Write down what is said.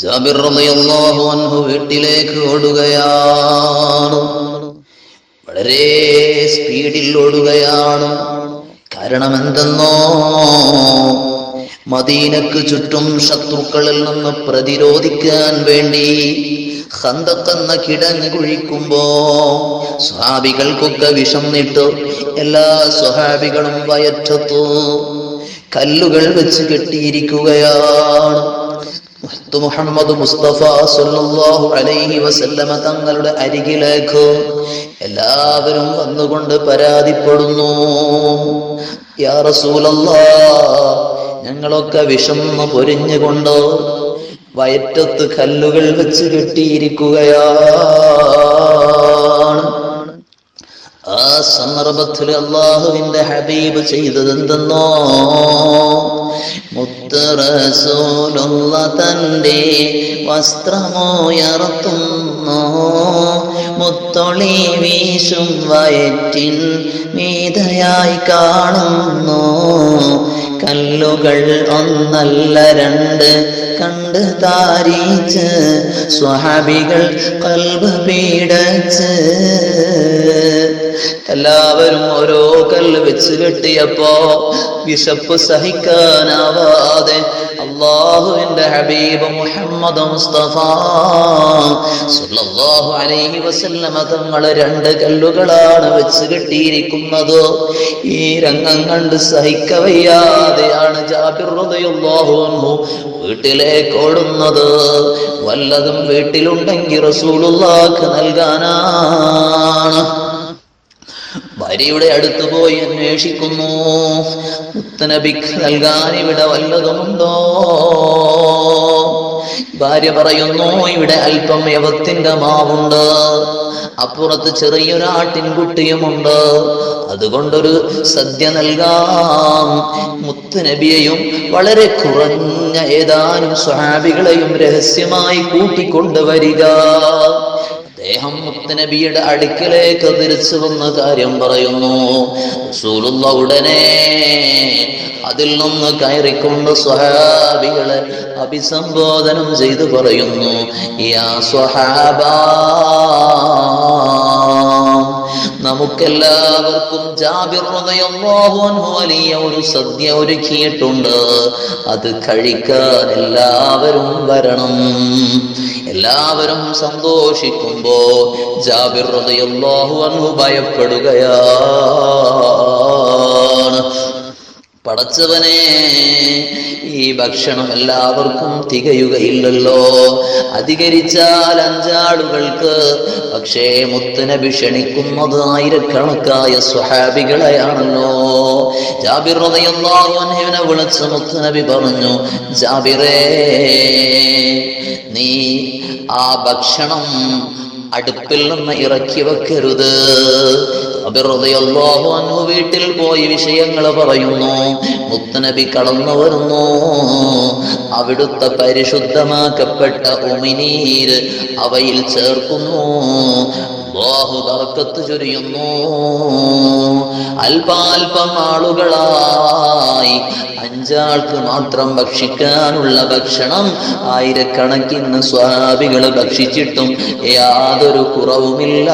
ജാബിർ റളിയല്ലാഹു അൻഹു വീട്ടിലേക്ക് ഓടുകയാണ്. വളരെ സ്പീഡിൽ ഓടുകയാണ്. കാരണം എന്തെന്നോ മദീനക്ക് ചുറ്റും ശത്രുക്കളിൽ നിന്ന് പ്രതിരോധിക്കാൻ വേണ്ടി ഹന്തക്കെന്ന കിടങ്ങ് കുഴിക്കുമ്പോ സ്വഹാബികൾക്കൊക്കെ നിട്ടു എല്ലാ സ്വഹാബികളും വയറ്റത്തു കല്ലുകൾ വെച്ച് കെട്ടിയിരിക്കുകയാണ്. മുഹമ്മദ് മുസ്തഫ സല്ലല്ലാഹു അലൈഹി വസല്ലമ തങ്ങളുടെ അരികിലേക്ക് എല്ലാവരും വന്നുകൊണ്ട് പരാതിപ്പെടുന്നു. യാ റസൂലല്ലാ ഞങ്ങളൊക്കെ വിഷമ പൊരിഞ്ഞുകൊണ്ട് വയറ്റത്ത് കല്ലുകൾ വെച്ച് കെട്ടിയിരിക്കുകയാണ്. ആ സന്ദർഭത്തിൽ അള്ളാഹുവിന്റെ ഹബീബ് ചെയ്തത് എന്തെന്നോ മുത്തറസൂലുള്ള തന്റെ വസ്ത്രമോയർത്തുന്നു മുത്തൊളി വീശും വയറ്റിൻ മീതയായി കാണുന്നു? കല്ലുകൾ ഒന്നല്ല രണ്ട് കണ്ട് താരീച്ച് സ്വഹാബികൾ കൽബ് പീഡച്ച് എല്ലാവരും ഓരോ കല്ല് വെച്ച് കെട്ടിയപ്പോ വിശപ്പ് സഹിക്കാനാവാതെ അള്ളാഹുവിന്റെ ഹബീബ് മുഹമ്മദ് മുസ്തഫ അലൈഹി വസല്ലമ തങ്ങൾ രണ്ട് കല്ലുകളാണ് വെച്ച് കെട്ടിയിരിക്കുന്നത്. ഈ രംഗം കണ്ട് സഹിക്കവയ്യാതെയാണ് ജാബിർ വീട്ടിലേക്ക് ഓടുന്നത്. വല്ലതും വീട്ടിലുണ്ടെങ്കിൽ റസൂലുള്ളാക്ക് നൽകാനാണ്. ഭാര്യയുടെ അടുത്ത് പോയി അന്വേഷിക്കുന്നു. മുത്തനബിക്ക് നൽകാൻ ഇവിടെ വല്ലതുമുണ്ടോ? ഭാര്യ പറയുന്നു ഇവിടെ അല്പം യവത്തിന്റെ മാവുണ്ട്. അപ്പുറത്ത് ചെറിയൊരു ആട്ടിൻകുട്ടിയുമുണ്ട്. അതുകൊണ്ടൊരു സദ്യ നൽകാം. മുത്തുനബിയെയും വളരെ കുറഞ്ഞ ഏതാനും സ്വഹാബികളെയും രഹസ്യമായി കൂട്ടിക്കൊണ്ടുവരിക. അദ്ദേഹം നബിയുടെ അടുക്കലേക്ക് തിരിച്ചു വന്ന കാര്യം പറയുന്നു. റസൂലുള്ള ഉടനെ അതിൽ നിന്ന് കയറിക്കൊണ്ട് സ്വഹാബികളെ അഭിസംബോധനം ചെയ്തു പറയുന്നു. യാ സ്വഹാബ നമുക്കെല്ലാവർക്കും ജാബിർ ഹൃദയം അൻഹു വലിയ ഒരു സദ്യ ഒരുക്കിയിട്ടുണ്ട്. അത് കഴിക്കാൻ എല്ലാവരും വരണം. എല്ലാവരും സന്തോഷിക്കുമ്പോ ജാബിർ റളിയല്ലാഹു അൻഹു ഭയപ്പെടുകയാണ്. പടച്ചവനെ ഈ ഭക്ഷണം എല്ലാവർക്കും തികയുകയില്ലല്ലോ. അധികരിച്ചാൽ അഞ്ചാളുകൾക്ക് പക്ഷേ മുത്തനെ ക്ഷണിക്കുന്നത് ആയിരക്കണക്കായ സ്വഹാബികളെയാണല്ലോ. ജാബിർ അൻഹുവിനെ വിളിച്ച് മുത്തനബി പറഞ്ഞു ജാബിറേ നീ ആ ഭക്ഷണം അടുപ്പിൽ നിന്ന് ഇറക്കി വെക്കരുത്. അബിറുദയല്ലാഹു വീട്ടിൽ പോയി വിഷയങ്ങൾ പറയുന്നു. മുത്തനബി കടന്നു വരുന്നു. അവിടുത്തെ പരിശുദ്ധമാക്കപ്പെട്ട ഉമിനീര് അവയിൽ ചേർക്കുന്നു. അല്ലാഹു ബർക്കത്ത് ചൊരിയുന്നു. അല്പാൽപം ആളുകളായി അഞ്ചാൾക്ക് മാത്രം ഭക്ഷിക്കാനുള്ള ഭക്ഷണം ആയിരക്കണക്കിന് സ്വാഭികൾ ഭക്ഷിച്ചിട്ടും യാതൊരു കുറവുമില്ല.